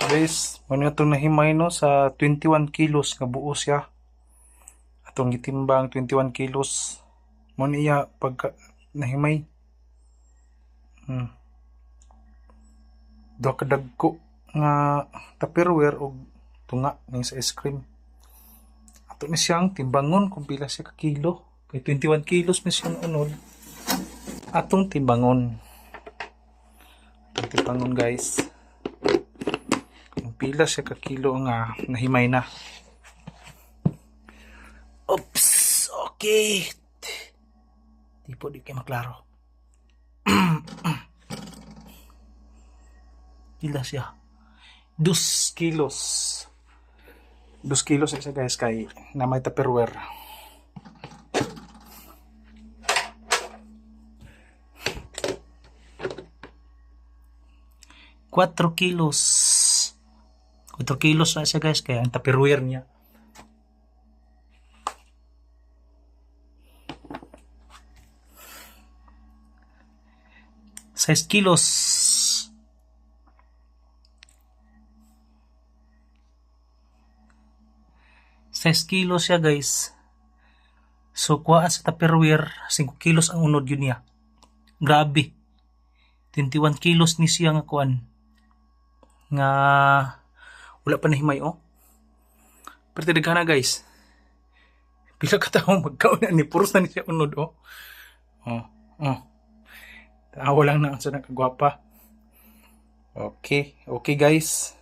Guys, ano itong nahimay no sa 21 kilos nga buo siya. Atong gitimbang 21 kilos. Mo niya pagka nahimay. Hmm. Duha ka dagko nga tupperware og tunga ning sa ice cream. Ato ni siyang timbangon kung pila siya ka kilo. Kay 21 kilos na siyang unod. Atong timbangon. Atong timbangon guys. Pila siya ka nga nahimay na. Oops! Okay. Di po di kayo maklaro. Pila siya. Dos kilos. Dos kilos siya guys kay na may tupperware. Quatro kilos. 4 kilos na siya guys kaya ang tupperware niya. Size kilos. Size kilos siya guys. So kuha sa tupperware 5 kilos ang unod yun niya. Grabe. 21 kilos ni siya nga kuan. Nga wala pa nahimay oh. Pero tinaghan na guys. Pila ka tao magkaon ni puros na ni siya unod oh. Oh, oh. Tawa lang na sa nakagwapa. Okay, okay guys.